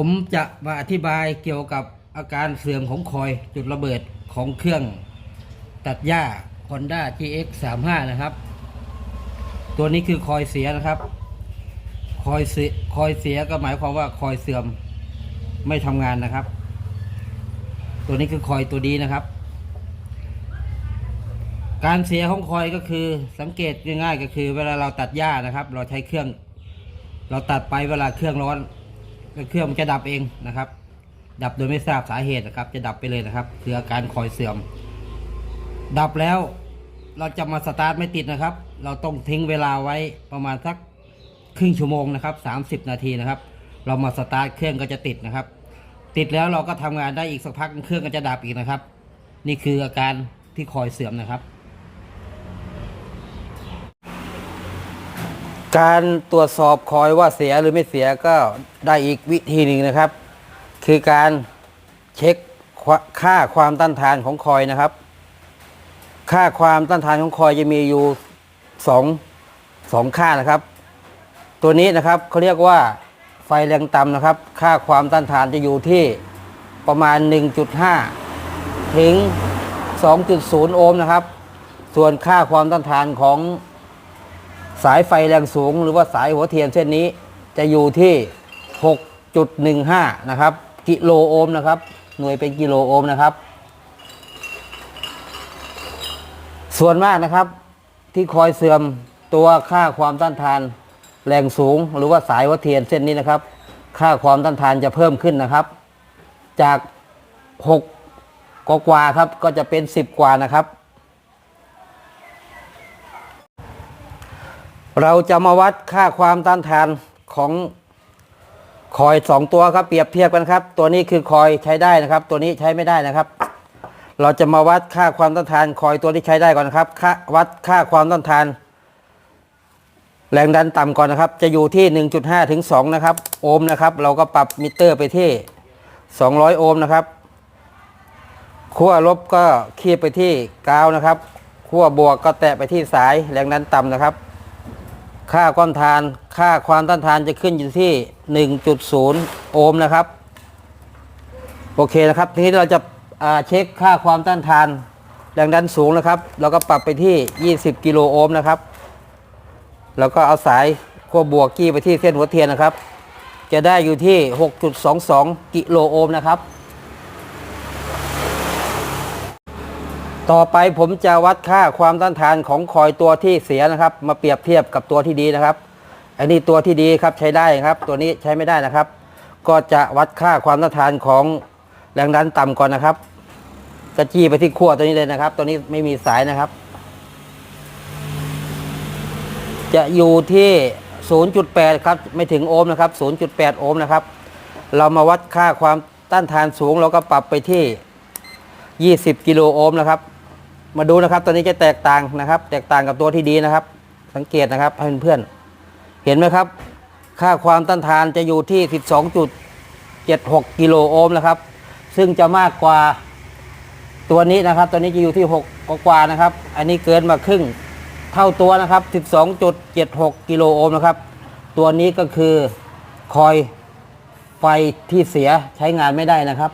ผมจะมาอธิบายเกี่ยวกับอาการเสื่อมของคอยจุดระเบิดของเครื่องตัดหญ้า Honda GX 35นะครับ ตัวนี้คือคอยเสียนะครับ คอยเสียคอยเสียก็หมายความว่าคอยเสื่อมไม่ทำงานนะครับ ตัวนี้คือคอยตัวดีนะครับ การเสียของคอยก็คือสังเกตง่ายๆก็คือ เวลาเราตัดหญ้านะครับ เราใช้เครื่อง เราตัดไปเวลาเครื่องร้อน เครื่องมันจะดับเองนะครับ ดับโดยไม่ทราบสาเหตุนะครับ จะดับไปเลยนะครับ คืออาการคอยเสื่อม ดับแล้วเราจะมาสตาร์ทไม่ติดนะครับ เราต้องทิ้งเวลาไว้ประมาณสักครึ่งชั่วโมงนะครับ 30 นาทีนะครับ เรามาสตาร์ทเครื่องก็จะติดนะครับ ติดแล้วเราก็ทำงานได้อีกสักพักเครื่องก็จะดับอีกนะครับ นี่คืออาการที่คอยเสื่อมนะครับ การตรวจสอบคอยว่าเสียหรือไม่เสียก็ได้อีกวิธีหนึ่งนะครับ คือการเช็คค่าความต้านทานของคอยนะครับ ค่าความต้านทานของคอยจะมีอยู่สองสองค่านะครับ ตัวนี้นะครับเขาเรียกว่าไฟแรงต่ำนะครับ ค่าความต้านทานจะอยู่ที่ประมาณ 1.5 ถึง 2.0 โอห์มนะครับ ส่วนค่าความต้านทานของ สายไฟแรงสูงหรือว่าสายหัวเทียนเส้นนี้ จะอยู่ที่ 6.15 นะครับ กิโลโอห์มนะครับ หน่วยเป็นกิโลโอห์มนะครับ ส่วนมากนะครับที่คอยเสื่อมตัวค่าความต้านทานแรงสูง หรือว่าสายวัดเทียนเส้นนี้นะครับ ค่าความต้านทานจะเพิ่มขึ้นนะครับ จาก 6กกว่าครับก็จะเป็น 10 กว่านะครับ เราจะมาวัดค่าความต้านทานของคอยสองตัวครับเปรียบเทียบกันครับ ตัวนี้คือคอยใช้ได้นะครับ ตัวนี้ใช้ไม่ได้นะครับ เราจะมาวัดค่าความต้านทานคอยตัวที่ใช้ได้ก่อนครับค่าวัดค่าความต้านทาน แรงดันต่ำก่อนนะครับ จะอยู่ที่ 1.5 ถึง 2 นะครับ โอห์มนะครับ เราก็ปรับมิเตอร์ไปที่ 200 โอห์มนะครับขั้วลบก็คีบไปที่กาวนะครับขั้วบวกก็แตะไปที่สายแรงดันต่ำนะครับ ค่าความทานค่าความต้านทานจะขึ้นอยู่ที่ 1.0 โอห์มนะครับ โอเคนะครับ ทีนี้เราจะาเช็คค่าความต้านทานแรงดันสูงนะครับ เราก็ปรับไปที่ 20 กิโลโอห์มนะครับ แล้วก็เอาสายขั้วบวกกี้ไปที่เส้นหัวเทียนนะครับ จะได้อยู่ที่ 6.22 กิโลโอห์มนะครับ ต่อไปผมจะวัดค่าความต้านทานของคอยตัวที่เสียนะครับ มาเปรียบเทียบกับตัวที่ดีนะครับอันนี้ตัวที่ดีครับใช้ได้ครับ ตัวนี้ใช้ไม่ได้นะครับ ก็จะวัดค่าความต้านทานของแรงดันต่ำก่อนนะครับกระจี้ไปที่ขั้วตัวนี้เลยนะครับ ตัวนี้ไม่มีสายนะครับ จะอยู่ที่ 0.8 ครับ ไม่ถึงโอห์มนะครับ 0.8 โอห์มนะครับ เรามาวัดค่าความต้านทานสูงเราก็ปรับไปที่ 20 กิโลโอห์มนะครับ มาดูนะครับตัวนี้จะแตกต่างนะครับ แตกต่างกับตัวที่ดีนะครับ สังเกตนะครับให้เพื่อนๆเห็นไหมครับ ค่าความต้านทานจะอยู่ที่ 12.76 กิโลโอห์มนะครับ ซึ่งจะมากกว่าตัวนี้นะครับ ตัวนี้จะอยู่ที่ 6 กว่านะครับ อันนี้เกินมาครึ่งเท่าตัวนะครับ 12.76 กิโลโอห์มนะครับ ตัวนี้ก็คือคอยไฟที่เสียใช้งานไม่ได้นะครับ